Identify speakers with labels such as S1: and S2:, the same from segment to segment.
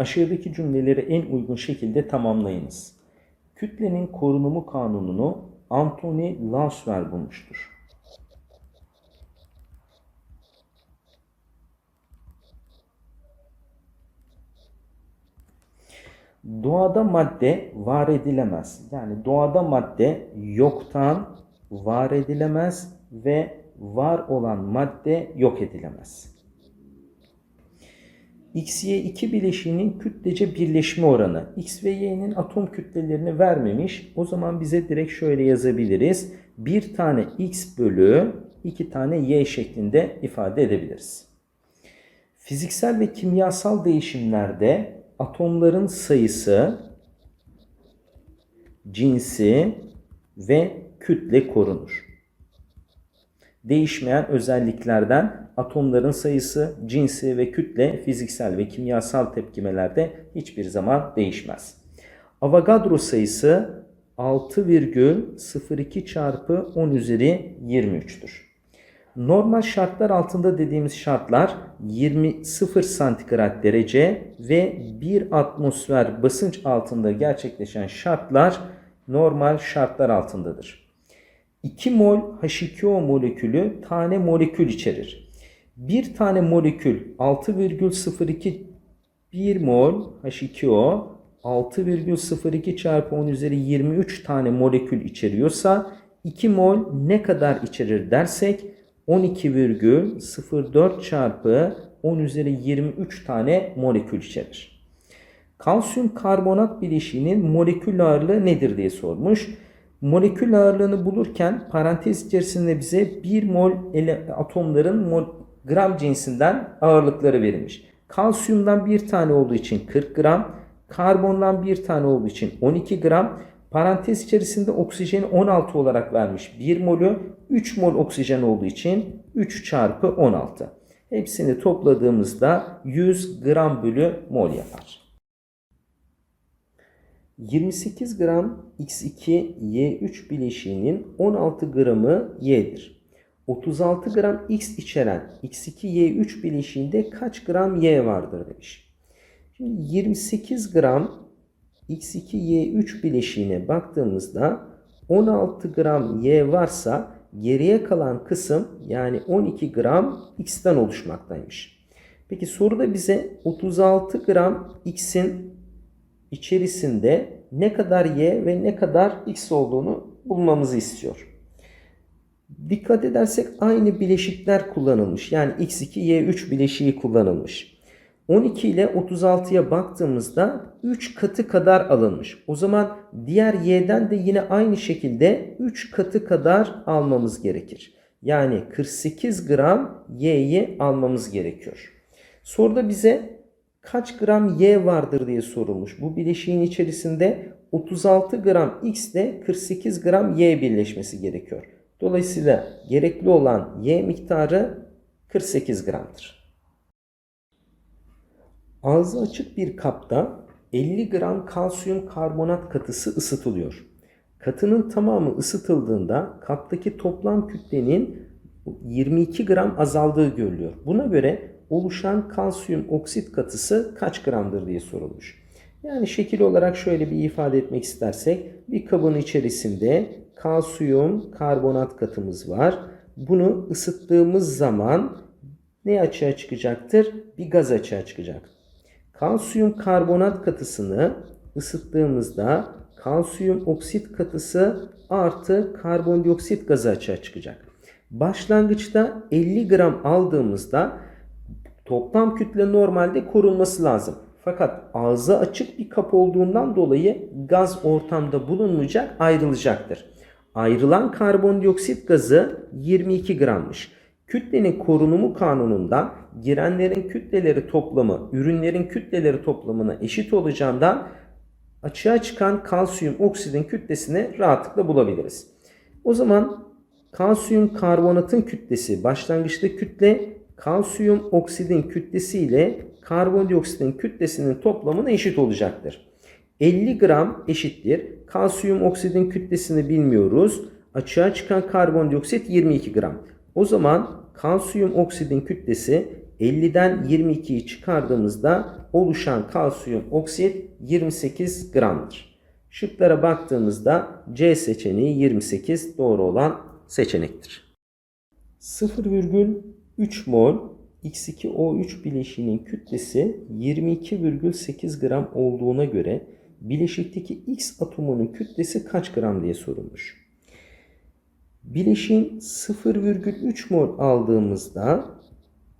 S1: Aşağıdaki cümleleri en uygun şekilde tamamlayınız. Kütlenin korunumu kanununu Anthony Lauswer bulmuştur. Doğada madde var edilemez. Yani doğada madde yoktan var edilemez ve var olan madde yok edilemez. X, Y 2 bileşiğinin kütlece birleşme oranı. X ve Y'nin atom kütlelerini vermemiş. O zaman bize direkt şöyle yazabiliriz. Bir tane X bölü iki tane Y şeklinde ifade edebiliriz. Fiziksel ve kimyasal değişimlerde atomların sayısı, cinsi ve kütle korunur. Değişmeyen özelliklerden atomların sayısı, cinsi ve kütle fiziksel ve kimyasal tepkimelerde hiçbir zaman değişmez. Avogadro sayısı 6,02 çarpı 10 üzeri 23'tür. Normal şartlar altında dediğimiz şartlar 20 0 santigrat derece ve 1 atmosfer basınç altında gerçekleşen şartlar normal şartlar altındadır. 2 mol H2O molekülü tane molekül içerir. Bir tane molekül 6,02 1 mol H2O 6,02 çarpı 10 üzeri 23 tane molekül içeriyorsa 2 mol ne kadar içerir dersek 12,04 çarpı 10 üzeri 23 tane molekül içerir. Kalsiyum karbonat bileşiğinin molekül ağırlığı nedir diye sormuş. Molekül ağırlığını bulurken parantez içerisinde bize 1 mol ele, atomların mol, gram cinsinden ağırlıkları verilmiş. Kalsiyumdan bir tane olduğu için 40 gram, karbondan bir tane olduğu için 12 gram, parantez içerisinde oksijeni 16 olarak vermiş. 1 molü 3 mol oksijen olduğu için 3 çarpı 16. Hepsini topladığımızda 100 gram bölü mol yapar. 28 gram X2Y3 bileşiğinin 16 gramı Y'dir. 36 gram X içeren X2Y3 bileşiğinde kaç gram Y vardır demiş. Şimdi 28 gram X2Y3 bileşiğine baktığımızda 16 gram Y varsa geriye kalan kısım yani 12 gram X'ten oluşmaktaymış. Peki soruda bize 36 gram X'in içerisinde ne kadar Y ve ne kadar X olduğunu bulmamızı istiyor. Dikkat edersek aynı bileşikler kullanılmış. Yani X2, Y3 bileşiği kullanılmış. 12 ile 36'ya baktığımızda 3 katı kadar alınmış. O zaman diğer y'den de yine aynı şekilde 3 katı kadar almamız gerekir. Yani 48 gram y'yi almamız gerekiyor. Soruda bize kaç gram y vardır diye sorulmuş. Bu bileşiğin içerisinde 36 gram x ile 48 gram y birleşmesi gerekiyor. Dolayısıyla gerekli olan y miktarı 48 gramdır. Ağzı açık bir kapta 50 gram kalsiyum karbonat katısı ısıtılıyor. Katının tamamı ısıtıldığında kaptaki toplam kütlenin 22 gram azaldığı görülüyor. Buna göre oluşan kalsiyum oksit katısı kaç gramdır diye sorulmuş. Yani şekil olarak şöyle bir ifade etmek istersek bir kabın içerisinde kalsiyum karbonat katımız var. Bunu ısıttığımız zaman ne açığa çıkacaktır? Bir gaz açığa çıkacak. Kalsiyum karbonat katısını ısıttığımızda kalsiyum oksit katısı artı karbondioksit gazı açığa çıkacak. Başlangıçta 50 gram aldığımızda toplam kütle normalde korunması lazım. Fakat ağzı açık bir kap olduğundan dolayı gaz ortamda bulunmayacak ayrılacaktır. Ayrılan karbondioksit gazı 22 grammış. Kütlenin korunumu kanununda girenlerin kütleleri toplamı ürünlerin kütleleri toplamına eşit olacağından açığa çıkan kalsiyum oksidin kütlesini rahatlıkla bulabiliriz. O zaman kalsiyum karbonatın kütlesi başlangıçta kütle kalsiyum oksidin kütlesi ile karbondioksitin kütlesinin toplamına eşit olacaktır. 50 gram eşittir. Kalsiyum oksidin kütlesini bilmiyoruz. Açığa çıkan karbondioksit 22 gram. O zaman kalsiyum oksidin kütlesi 50'den 22'yi çıkardığımızda oluşan kalsiyum oksit 28 gramdır. Şıklara baktığımızda C seçeneği 28 doğru olan seçenektir. 0,3 mol X2O3 bileşiğinin kütlesi 22,8 gram olduğuna göre bileşikteki X atomunun kütlesi kaç gram diye sorulmuş. Bileşiğin 0,3 mol aldığımızda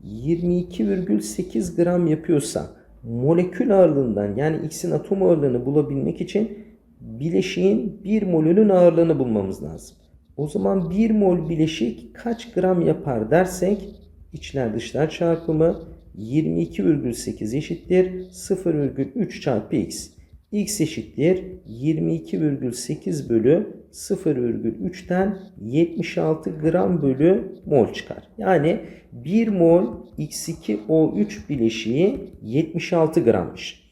S1: 22,8 gram yapıyorsa molekül ağırlığından yani X'in atom ağırlığını bulabilmek için bileşiğin 1 molünün ağırlığını bulmamız lazım. O zaman 1 mol bileşik kaç gram yapar dersek içler dışlar çarpımı 22,8 eşittir 0,3 çarpı x. x eşittir 22,8 bölü 0,3'ten 76 gram bölü mol çıkar. Yani 1 mol x2O3 bileşiği 76 grammış.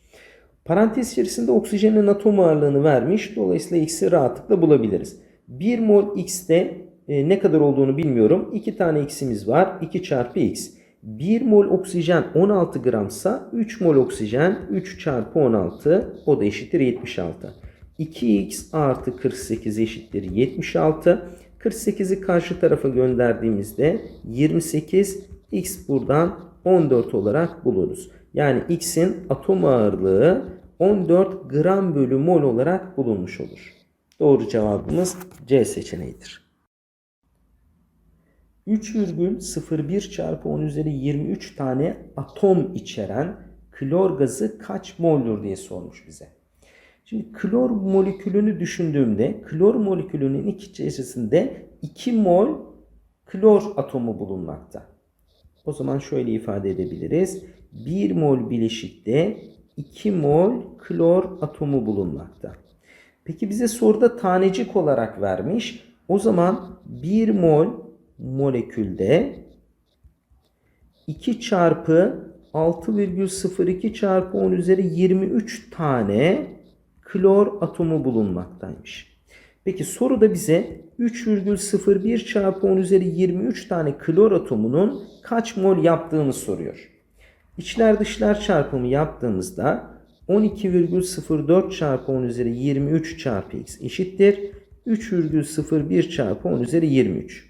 S1: Parantez içerisinde oksijenin atom ağırlığını vermiş. Dolayısıyla x'i rahatlıkla bulabiliriz. 1 mol x'te e, ne kadar olduğunu bilmiyorum. 2 tane x'imiz var. 2 çarpı x. 1 mol oksijen 16 gramsa 3 mol oksijen 3 çarpı 16 o da eşittir 76. 2x artı 48 eşittir 76. 48'i karşı tarafa gönderdiğimizde 28 x buradan 14 olarak buluruz. Yani x'in atom ağırlığı 14 gram bölü mol olarak bulunmuş olur. Doğru cevabımız C seçeneğidir. 3,01 çarpı 10 üzeri 23 tane atom içeren klor gazı kaç moldur diye sormuş bize. Şimdi klor molekülünü düşündüğümde klor molekülünün içerisinde 2 mol klor atomu bulunmakta. O zaman şöyle ifade edebiliriz. 1 mol bileşikte 2 mol klor atomu bulunmakta. Peki bize soruda tanecik olarak vermiş. O zaman 1 mol molekülde 2 çarpı 6,02 çarpı 10 üzeri 23 tane klor atomu bulunmaktaymış. Peki soruda bize 3,01 çarpı 10 üzeri 23 tane klor atomunun kaç mol yaptığını soruyor. İçler dışlar çarpımı yaptığımızda 12,04 çarpı 10 üzeri 23 çarpı x eşittir. 3,01 çarpı 10 üzeri 23.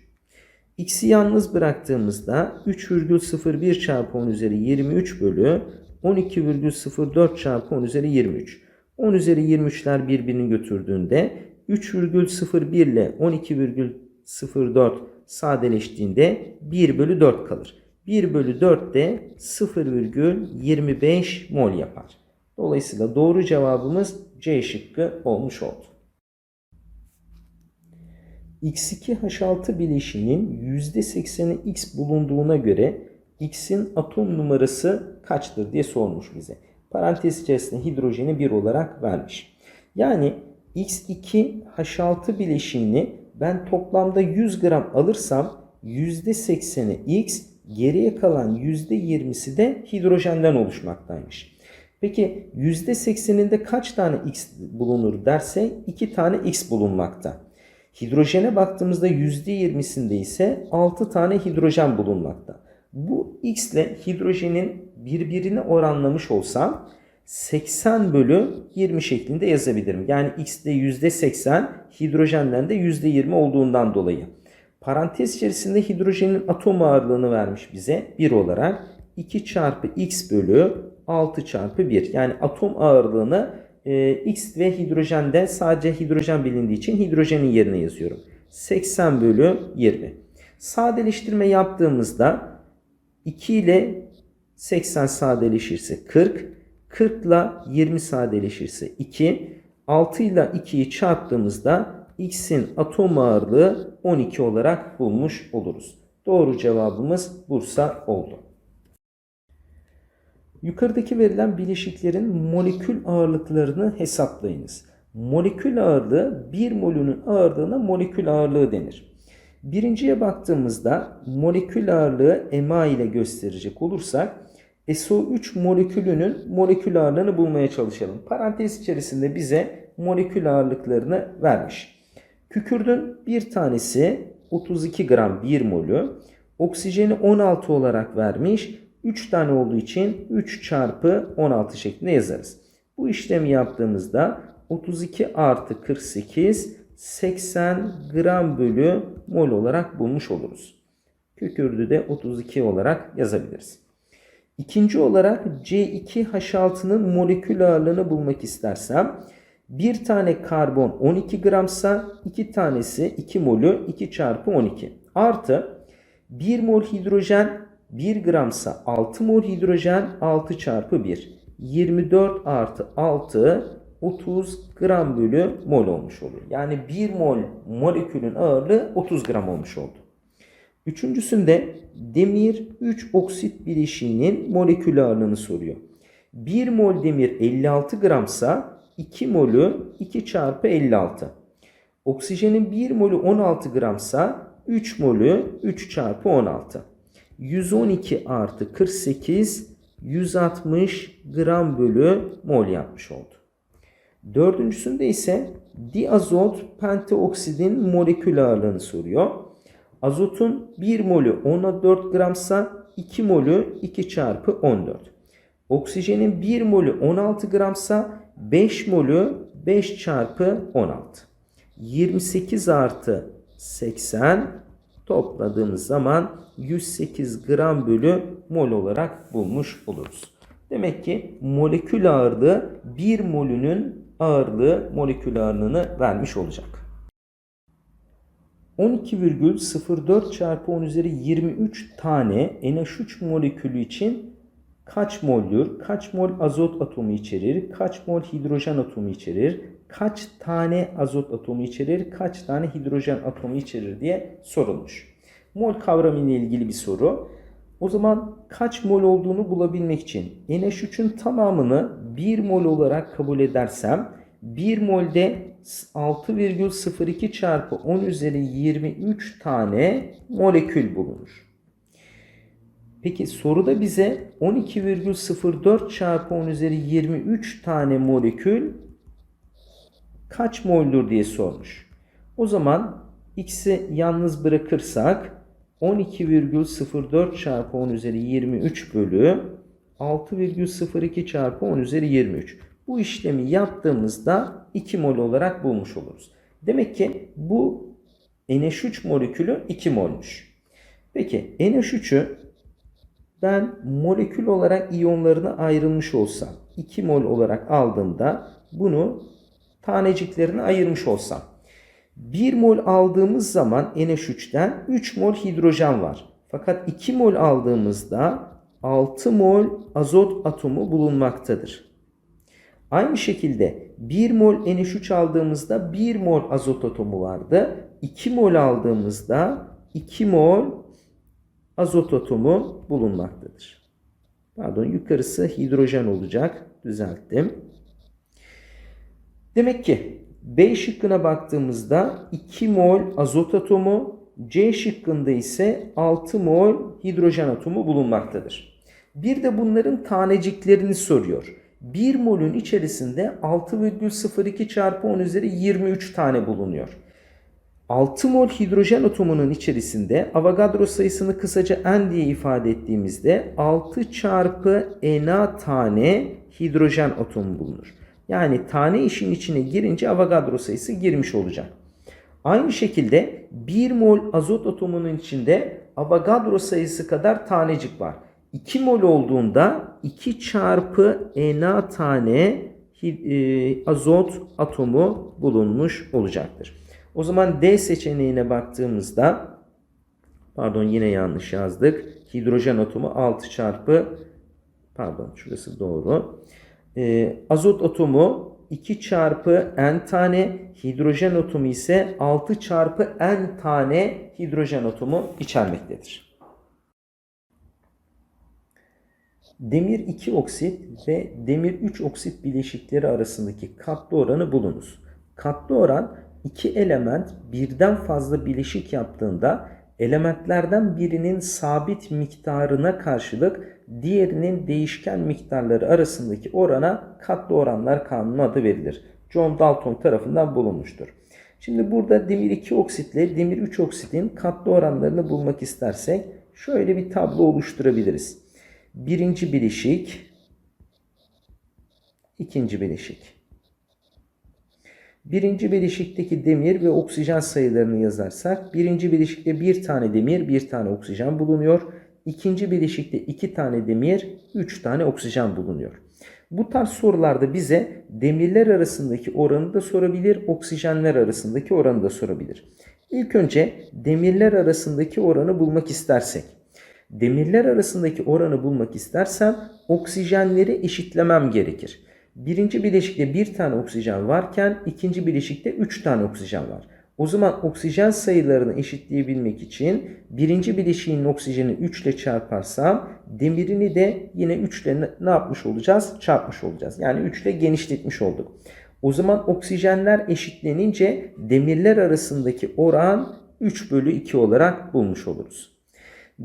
S1: X'i yalnız bıraktığımızda 3,01 çarpı 10 üzeri 23 bölü 12,04 çarpı 10 üzeri 23. 10 üzeri 23'ler birbirini götürdüğünde 3,01 ile 12,04 sadeleştiğinde 1 bölü 4 kalır. 1 bölü 4 de 0,25 mol yapar. Dolayısıyla doğru cevabımız C şıkkı olmuş oldu. X2H6 bileşiğinin %80'i X bulunduğuna göre X'in atom numarası kaçtır diye sormuş bize. Parantez içerisinde hidrojeni 1 olarak vermiş. Yani X2H6 bileşiğini ben toplamda 100 gram alırsam %80'i X, geriye kalan %20'si de hidrojenden oluşmaktaymış. Peki %80'inde kaç tane X bulunur derse 2 tane X bulunmakta. Hidrojene baktığımızda %20'sinde ise 6 tane hidrojen bulunmakta. Bu X ile hidrojenin birbirine oranlamış olsam 80 bölü 20 şeklinde yazabilirim. Yani X'de %80 hidrojenden de %20 olduğundan dolayı. Parantez içerisinde hidrojenin atom ağırlığını vermiş bize 1 olarak. 2 çarpı X bölü 6 çarpı 1. Yani atom ağırlığını e, X ve hidrojende sadece hidrojen bilindiği için hidrojenin yerine yazıyorum. 80 bölü 20. Sadeleştirme yaptığımızda 2 ile 80 sadeleşirse 40. 40 ile 20 sadeleşirse 2. 6 ile 2'yi çarptığımızda X'in atom ağırlığı 12 olarak bulmuş oluruz. Doğru cevabımız Bursa oldu. Yukarıdaki verilen bileşiklerin molekül ağırlıklarını hesaplayınız. Molekül ağırlığı bir molünün ağırlığına molekül ağırlığı denir. Birinciye baktığımızda molekül ağırlığı MA ile gösterecek olursak SO3 molekülünün molekül ağırlığını bulmaya çalışalım. Parantez içerisinde bize molekül ağırlıklarını vermiş. Kükürdün bir tanesi 32 gram 1 molü. Oksijeni 16 olarak vermiş. 3 tane olduğu için 3 çarpı 16 şeklinde yazarız. Bu işlemi yaptığımızda 32 artı 48 80 gram bölü mol olarak bulmuş oluruz. Kükürdü de 32 olarak yazabiliriz. İkinci olarak C2H6'nın molekül ağırlığını bulmak istersem bir tane karbon 12 gramsa iki tanesi 2 molü 2 çarpı 12 artı 1 mol hidrojen 1 gramsa 6 mol hidrojen 6 çarpı 1 24 artı 6 30 gram bölü mol olmuş olur. Yani 1 mol molekülün ağırlığı 30 gram olmuş oldu. Üçüncüsünde demir 3 oksit bileşiğinin molekül ağırlığını soruyor. 1 mol demir 56 gramsa 2 molü 2 çarpı 56. Oksijenin 1 molü 16 gramsa 3 molü 3 çarpı 16. 112 artı 48 160 gram bölü mol yapmış oldu. Dördüncüsünde ise diazot pentaoksidin molekül ağırlığını soruyor. Azotun 1 molü 10'a 4 gramsa 2 molü 2 çarpı 14. Oksijenin 1 molü 16 gramsa 5 molü 5 çarpı 16. 28 artı 80 topladığımız zaman 108 gram bölü mol olarak bulmuş oluruz. Demek ki molekül ağırlığı 1 molünün ağırlığı molekül ağırlığını vermiş olacak. 12,04 çarpı 10 üzeri 23 tane NH3 molekülü için kaç moldür, kaç mol azot atomu içerir, kaç mol hidrojen atomu içerir, kaç tane azot atomu içerir, kaç tane hidrojen atomu içerir diye sorulmuş. Mol kavramı ile ilgili bir soru. O zaman kaç mol olduğunu bulabilmek için NH3'ün tamamını 1 mol olarak kabul edersem 1 molde 6,02 çarpı 10 üzeri 23 tane molekül bulunur. Peki soruda bize 12,04 çarpı 10 üzeri 23 tane molekül kaç moldür diye sormuş. O zaman x'i yalnız bırakırsak 12,04 çarpı 10 üzeri 23 bölü 6,02 çarpı 10 üzeri 23. Bu işlemi yaptığımızda 2 mol olarak bulmuş oluruz. Demek ki bu NH3 molekülü 2 molmuş. Peki NH3'ü ben molekül olarak iyonlarına ayrılmış olsam 2 mol olarak aldığımda bunu taneciklerine ayırmış olsam 1 mol aldığımız zaman NH3'ten 3 mol hidrojen var. Fakat 2 mol aldığımızda 6 mol azot atomu bulunmaktadır. Aynı şekilde 1 mol NH3 aldığımızda 1 mol azot atomu vardı. 2 mol aldığımızda 2 mol azot atomu bulunmaktadır. Pardon yukarısı hidrojen olacak. Düzelttim. Demek ki B şıkkına baktığımızda 2 mol azot atomu, C şıkkında ise 6 mol hidrojen atomu bulunmaktadır. Bir de bunların taneciklerini soruyor. 1 molün içerisinde 6,02 çarpı 10 üzeri 23 tane bulunuyor. 6 mol hidrojen atomunun içerisinde Avogadro sayısını kısaca N diye ifade ettiğimizde 6 çarpı Na tane hidrojen atomu bulunur. Yani tane işin içine girince Avogadro sayısı girmiş olacak. Aynı şekilde 1 mol azot atomunun içinde Avogadro sayısı kadar tanecik var. 2 mol olduğunda 2 çarpı Na tane e, azot atomu bulunmuş olacaktır. O zaman D seçeneğine baktığımızda pardon yine yanlış yazdık. Hidrojen atomu 6 çarpı pardon şurası doğru. E, azot atomu 2 çarpı n tane hidrojen atomu ise 6 çarpı n tane hidrojen atomu içermektedir. Demir 2 oksit ve demir 3 oksit bileşikleri arasındaki katlı oranı bulunuz. Katlı oran iki element birden fazla bileşik yaptığında elementlerden birinin sabit miktarına karşılık diğerinin değişken miktarları arasındaki orana katlı oranlar kanunu adı verilir. John Dalton tarafından bulunmuştur. Şimdi burada demir 2 oksitle demir 3 oksitin katlı oranlarını bulmak istersek şöyle bir tablo oluşturabiliriz. Birinci bileşik, ikinci bileşik. Birinci bileşikteki demir ve oksijen sayılarını yazarsak birinci bileşikte bir tane demir, bir tane oksijen bulunuyor. İkinci bileşikte iki tane demir, üç tane oksijen bulunuyor. Bu tarz sorularda bize demirler arasındaki oranı da sorabilir, oksijenler arasındaki oranı da sorabilir. İlk önce demirler arasındaki oranı bulmak istersek. Demirler arasındaki oranı bulmak istersem oksijenleri eşitlemem gerekir. Birinci bileşikte bir tane oksijen varken ikinci bileşikte üç tane oksijen var. O zaman oksijen sayılarını eşitleyebilmek için birinci bileşiğin oksijeni 3 ile çarparsam demirini de yine 3 ile ne- yapmış olacağız? Çarpmış olacağız. Yani 3 ile genişletmiş olduk. O zaman oksijenler eşitlenince demirler arasındaki oran 3 bölü 2 olarak bulmuş oluruz.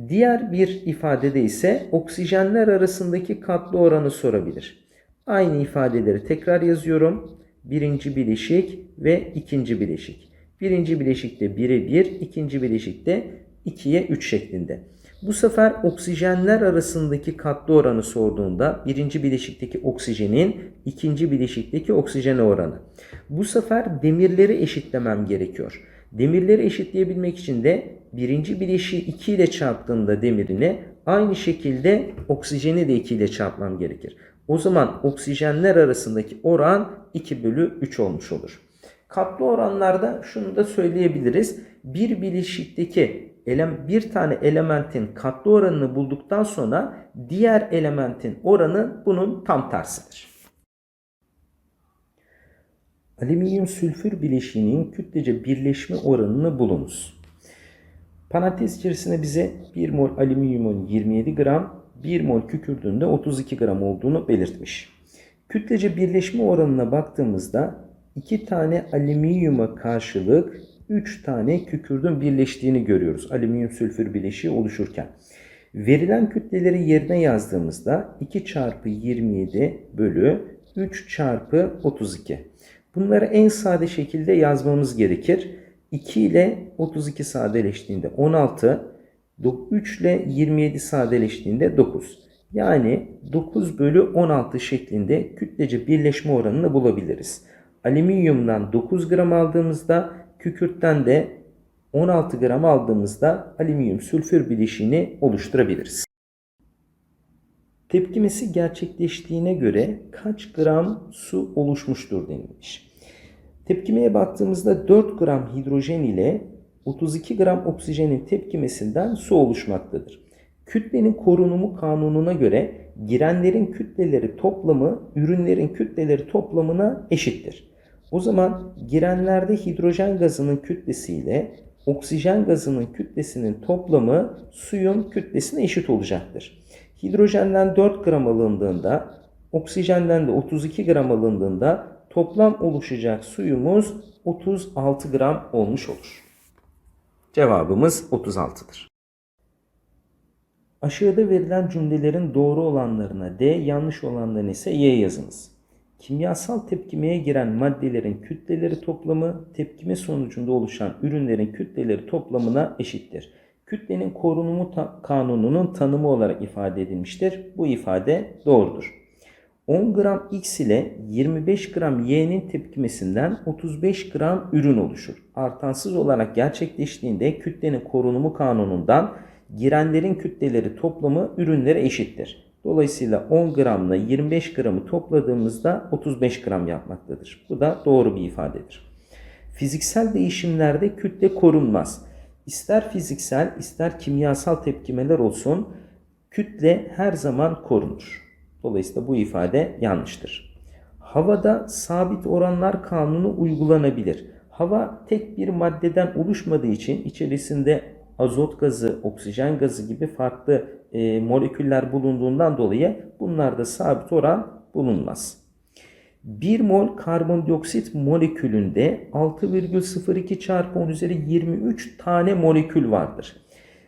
S1: Diğer bir ifadede ise oksijenler arasındaki katlı oranı sorabilir. Aynı ifadeleri tekrar yazıyorum. Birinci bileşik ve ikinci bileşik. Birinci bileşikte 1'e 1, ikinci bileşikte 2'ye 3 şeklinde. Bu sefer oksijenler arasındaki katlı oranı sorduğunda birinci bileşikteki oksijenin ikinci bileşikteki oksijene oranı. Bu sefer demirleri eşitlemem gerekiyor. Demirleri eşitleyebilmek için de birinci bileşiği 2 ile çarptığımda demirine aynı şekilde oksijeni de 2 ile çarpmam gerekir. O zaman oksijenler arasındaki oran 2 bölü 3 olmuş olur. Katlı oranlarda şunu da söyleyebiliriz. Bir bileşikteki elem, bir tane elementin katlı oranını bulduktan sonra diğer elementin oranı bunun tam tersidir. Alüminyum sülfür bileşiğinin kütlece birleşme oranını bulunuz. Parantez içerisinde bize 1 mol alüminyumun 27 gram, 1 mol kükürdüğün de 32 gram olduğunu belirtmiş. Kütlece birleşme oranına baktığımızda 2 tane alüminyuma karşılık 3 tane kükürdün birleştiğini görüyoruz. Alüminyum sülfür bileşiği oluşurken. Verilen kütleleri yerine yazdığımızda 2 çarpı 27 bölü 3 çarpı 32. Bunları en sade şekilde yazmamız gerekir. 2 ile 32 sadeleştiğinde 16, 3 ile 27 sadeleştiğinde 9. Yani 9 bölü 16 şeklinde kütlece birleşme oranını bulabiliriz. Alüminyumdan 9 gram aldığımızda kükürtten de 16 gram aldığımızda alüminyum sülfür bileşiğini oluşturabiliriz. Tepkimesi gerçekleştiğine göre kaç gram su oluşmuştur denilmiş. Tepkimeye baktığımızda 4 gram hidrojen ile 32 gram oksijenin tepkimesinden su oluşmaktadır. Kütlenin korunumu kanununa göre girenlerin kütleleri toplamı ürünlerin kütleleri toplamına eşittir. O zaman girenlerde hidrojen gazının kütlesiyle oksijen gazının kütlesinin toplamı suyun kütlesine eşit olacaktır. Hidrojenden 4 gram alındığında, oksijenden de 32 gram alındığında toplam oluşacak suyumuz 36 gram olmuş olur. Cevabımız 36'dır. Aşağıda verilen cümlelerin doğru olanlarına D, yanlış olanlarına ise Y yazınız. Kimyasal tepkimeye giren maddelerin kütleleri toplamı tepkime sonucunda oluşan ürünlerin kütleleri toplamına eşittir. Kütlenin korunumu ta- kanununun tanımı olarak ifade edilmiştir. Bu ifade doğrudur. 10 gram X ile 25 gram Y'nin tepkimesinden 35 gram ürün oluşur. Artansız olarak gerçekleştiğinde kütlenin korunumu kanunundan girenlerin kütleleri toplamı ürünlere eşittir. Dolayısıyla 10 gramla 25 gramı topladığımızda 35 gram yapmaktadır. Bu da doğru bir ifadedir. Fiziksel değişimlerde kütle korunmaz. İster fiziksel ister kimyasal tepkimeler olsun kütle her zaman korunur. Dolayısıyla bu ifade yanlıştır. Havada sabit oranlar kanunu uygulanabilir. Hava tek bir maddeden oluşmadığı için içerisinde azot gazı, oksijen gazı gibi farklı e, moleküller bulunduğundan dolayı bunlarda sabit oran bulunmaz. 1 mol karbondioksit molekülünde 6,02 çarpı 10 üzeri 23 tane molekül vardır.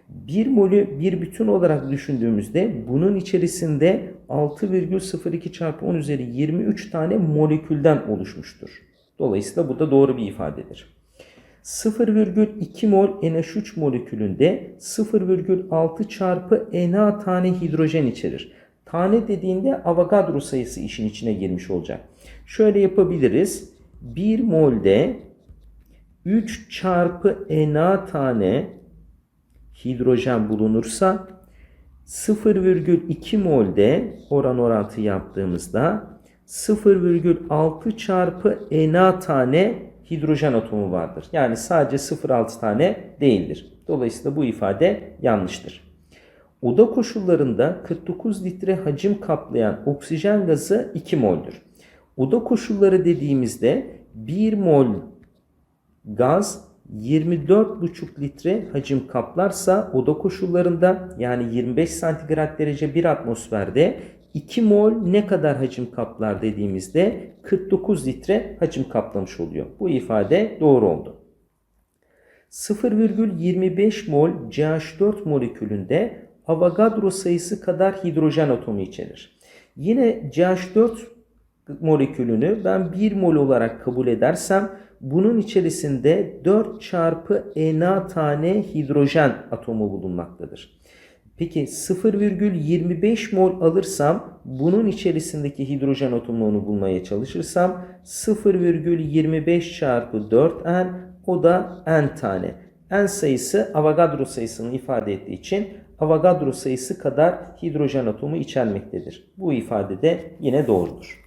S1: Bir molü bir bütün olarak düşündüğümüzde bunun içerisinde 6,02 çarpı 10 üzeri 23 tane molekülden oluşmuştur. Dolayısıyla bu da doğru bir ifadedir. 0,2 mol NH3 molekülünde 0,6 çarpı Na tane hidrojen içerir. Tane dediğinde Avogadro sayısı işin içine girmiş olacak. Şöyle yapabiliriz. 1 molde 3 çarpı Na tane hidrojen bulunursa 0,2 molde oran orantı yaptığımızda 0,6 çarpı Na tane hidrojen atomu vardır. Yani sadece 0,6 tane değildir. Dolayısıyla bu ifade yanlıştır. Oda koşullarında 49 litre hacim kaplayan oksijen gazı 2 moldür. Oda koşulları dediğimizde 1 mol gaz 24,5 litre hacim kaplarsa oda koşullarında yani 25 santigrat derece bir atmosferde 2 mol ne kadar hacim kaplar dediğimizde 49 litre hacim kaplamış oluyor. Bu ifade doğru oldu. 0,25 mol CH4 molekülünde Avogadro sayısı kadar hidrojen atomu içerir. Yine CH4 molekülünü ben 1 mol olarak kabul edersem bunun içerisinde 4 çarpı Na tane hidrojen atomu bulunmaktadır. Peki 0,25 mol alırsam bunun içerisindeki hidrojen atomunu bulmaya çalışırsam 0,25 çarpı 4n o da n tane. N sayısı Avogadro sayısını ifade ettiği için Avogadro sayısı kadar hidrojen atomu içermektedir. Bu ifade de yine doğrudur.